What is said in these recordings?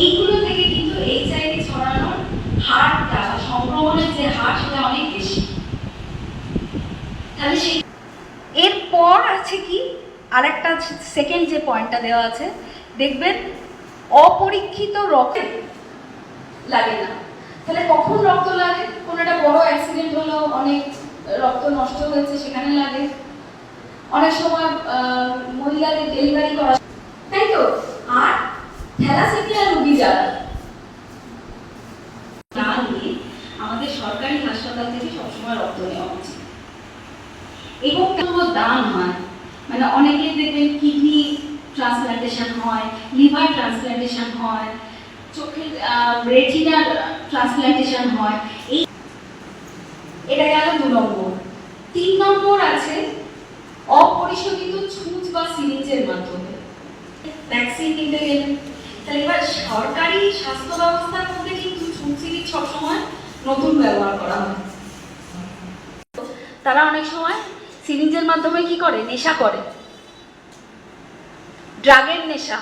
এইগুলো থেকে কিন্তু এইচআইভি ছড়ানোর হারটা সংক্রমণের যে হার সেটা অনেক বেশি। তাহলে সেই এরপর আছে কি? সেকেন্ড যে পয়েন্টটা দেওয়া আছে, দেখবেন অপরীক্ষিত রক্ত লাগে না। তাহলে কখন রক্ত লাগে? কোনো একটা বড় অ্যাক্সিডেন্ট হলো অনেক রক্ত নষ্ট হয়েছে, সেখানে লাগে। অনেক সময় মহিলাদের ডেলিভারি করা তাই তো? থ্যালাসেমিয়া রোগী যারা না। আমাদের সরকারি হাসপাতাল থেকে সবসময় রক্ত নেওয়া উচিত। এবং দান হয় মানে অনেকে দেখবেন কিডনি ট্রান্সপ্লান্টেশন হয়, লিভার ট্রান্সপ্লান্টেশন হয়, চোখের রেটিনার ট্রান্সপ্লান্টেশন হয়, এই এটা গেল দু নম্বর। তিন নম্বর আছে অপরিশোধিত ছুঁচ বা সিরিঞ্জের মাধ্যমে। ভ্যাকসিন নিতে গেলে সরকারি স্বাস্থ্য ব্যবস্থার মধ্যে কিন্তু সিরিঞ্জ সবসময় নতুন ব্যবহার করা হয়। তারা অনেক সময় সিরিঞ্জের মাধ্যমে কি করে? নেশা করে। ড্রাগের নেশা।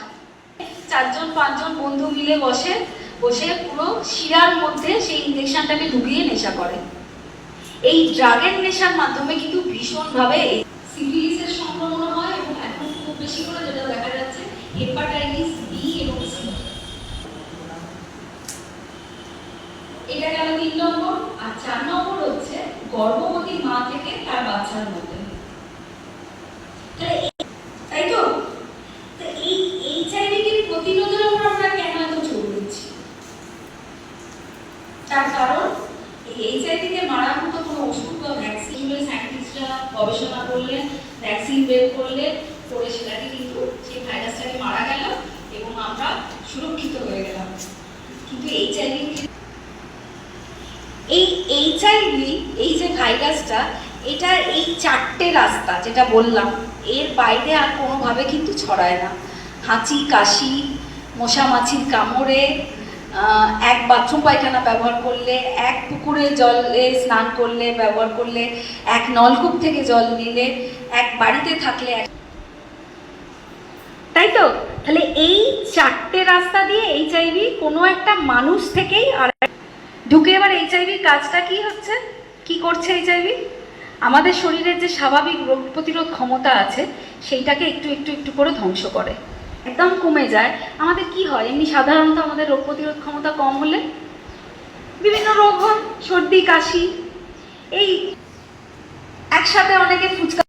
চারজন, পাঁচজন বন্ধু মিলে বসে বসে পুরো শিরার মধ্যে সেই ইঞ্জেকশনটাকে ঢুকিয়ে নেশা করে। এই ড্রাগের নেশার মাধ্যমে কিন্তু ভীষণভাবে সিভিলিসের সংক্রমণ হয় এবং এখন খুব বেশি করে যেটা দেখা যাচ্ছে, হেপাটাইটিস বি এবং সি এটা গেল তিন নম্বর, আর চার নম্বর হচ্ছে গর্ভবতী মা থেকে তার বাচ্চার মধ্যে। তাই তো? এই প্রতিরোধের উপর আমরা কেন এত জোর দিচ্ছি? তার কারণ মারার মতো কোনো ওষুধ বা ভ্যাকসিন সায়েন্টিস্টরা গবেষণা করলেন ভ্যাকসিন বের করলেন করে সেটাকে কিন্তু সেই ভাইরাসটাকে মারা গেল এবং আমরা সুরক্ষিত হয়ে গেলাম। কিন্তু এইচআইভি এই এইচআইভি এই যে ভাইরাসটা এটা এই চারটে রাস্তা যেটা বললাম, এর বাইরে আর কোনোভাবে কিন্তু ছড়ায় না। হাঁচি, কাশি মশা মাছির কামড়ে এক বাথরুম পায়খানা ব্যবহার করলে, এক পুকুরে জলে স্নান করলে ব্যবহার করলে, এক নলকূপ থেকে জল নিলে, এক বাড়িতে থাকলে তাই তো? তাহলে এই চারটে রাস্তা দিয়ে এইচআইভি কোনো একটা মানুষ থেকেই আর এইচআইভির কাজটা কি হচ্ছে? কি করছে এইচআইভি আমাদের শরীরের যে স্বাভাবিক রোগ প্রতিরোধ ক্ষমতা আছে, সেইটাকে একটু একটু একটু করে ধ্বংস করে। একদম কমে যায়। আমাদের কি হয়? এমনি সাধারণত আমাদের রোগ প্রতিরোধ ক্ষমতা কম হলে বিভিন্ন রোগ হয়, সর্দি, কাশি, এই একসাথে অনেকে ফুচকা